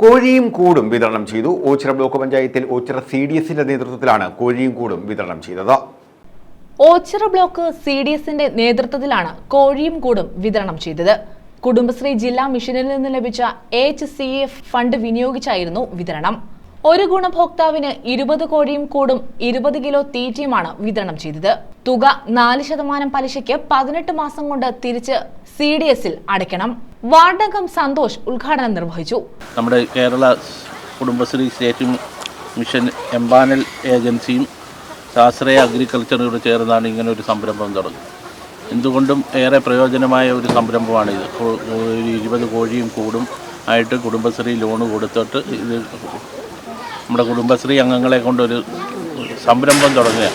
കോഴിയും കൂടും വിതരണം ചെയ്തു. ഓച്ചിറ ബ്ലോക്ക് പഞ്ചായത്തിൽ ഓച്ചിറ സി ഡി എസിന്റെ നേതൃത്വത്തിലാണ് കോഴിയും കൂടും വിതരണം ചെയ്തത്. ഓച്ചിറ ബ്ലോക്ക് സി ഡി എസിന്റെ നേതൃത്വത്തിലാണ് കോഴിയും കൂടും വിതരണം ചെയ്തത്. കുടുംബശ്രീ ജില്ലാ മിഷനിൽ നിന്ന് ലഭിച്ച എച്ച് സി എഫ് ഫണ്ട് വിനിയോഗിച്ചായിരുന്നു വിതരണം. ഒരു ഗുണഭോക്താവിന് ഇരുപത് കോഴിയും കൂടും ഇരുപത് കിലോ തീറ്റയുമാണ് വിതരണം ചെയ്തത്. തുക നാല് ശതമാനം പലിശയ്ക്ക് പതിനെട്ട് മാസം കൊണ്ട് തിരിച്ച് സി ഡി എസിൽ അടയ്ക്കണം. വാർഡംഗം സന്തോഷ് ഉദ്ഘാടനം നിർവഹിച്ചു. നമ്മുടെ Kerala Kudumbashree state mission empanel ഏജൻസിയും ശാസ്ത്രീയ അഗ്രികൾച്ചറോട് ചേർന്നാണ് ഇങ്ങനെ ഒരു സംരംഭം തുടങ്ങുന്നത് എന്തുകൊണ്ടും ഏറെ പ്രയോജനമായ ഒരു സംരംഭമാണ് ഇത്. ഇരുപത് കോഴിയും കൂടും ആയിട്ട് കുടുംബശ്രീ ലോണ് കൊടുത്തിട്ട് ഇത് നമ്മുടെ കുടുംബശ്രീ അംഗങ്ങളെ കൊണ്ടൊരു സംരംഭം തുടങ്ങുക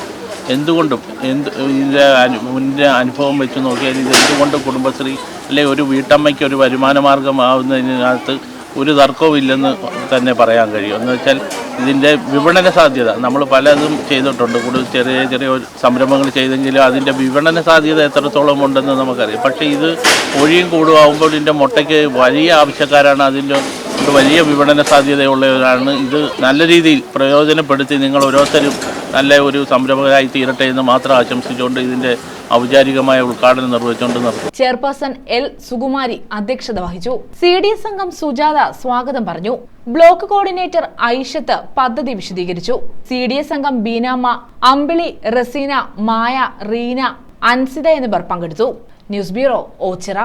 എന്തുകൊണ്ടും എന്ത് ഇതിന്റെ അനു മുന്നേ അനുഭവം വെച്ച് നോക്കിയാൽ ഇത് എന്തുകൊണ്ടും കുടുംബശ്രീ അല്ലെ ഒരു വീട്ടമ്മയ്ക്ക് ഒരു വരുമാന മാർഗമാവുന്നതിനകത്ത് ഒരു തർക്കവും ഇല്ലെന്ന് തന്നെ പറയാൻ കഴിയും. എന്ന് വെച്ചാൽ ഇതിന്റെ വിപണന സാധ്യത നമ്മൾ പലതും ചെയ്തിട്ടുണ്ട്. കൂടുതൽ ചെറിയ ചെറിയ സംരംഭങ്ങൾ ചെയ്തെങ്കിലും അതിന്റെ വിപണന സാധ്യത എത്രത്തോളം ഉണ്ടെന്ന് നമുക്കറിയാം. പക്ഷേ ഇത് ഒഴിയും കൂടുമാകുമ്പോൾ ഇതിന്റെ മുട്ടയ്ക്ക് വലിയ ആവശ്യക്കാരാണ് അതിന്റെ ഒരു വലിയ വിപണന സാധ്യതയുള്ളവരാണ് ഇത് നല്ല രീതിയിൽ പ്രയോജനപ്പെടുത്തി നിങ്ങൾ ഓരോരുത്തരും നല്ല ഒരു സംരംഭകരായി തീരട്ടെ എന്ന് മാത്രം ആശംസിച്ചുകൊണ്ട് ഇതിന്റെ ഔപചാരികമായ ഉദ്ഘാടനം നിർവഹിച്ചുകൊണ്ട് നിർത്തും ചെയർപേഴ്സൺ എൽ സുകുമാരി അധ്യക്ഷത വഹിച്ചു. സി ഡി എസ് അംഗം സുജാത സ്വാഗതം പറഞ്ഞു. ബ്ലോക്ക് കോർഡിനേറ്റർ ഐഷത്ത് പദ്ധതി വിശദീകരിച്ചു. സി ഡി എസ് അംഗം ബീനാമ്മ അമ്പിളി റസീന മായ റീന അൻസിത എന്നിവർ പങ്കെടുത്തു. News bureau Ochira.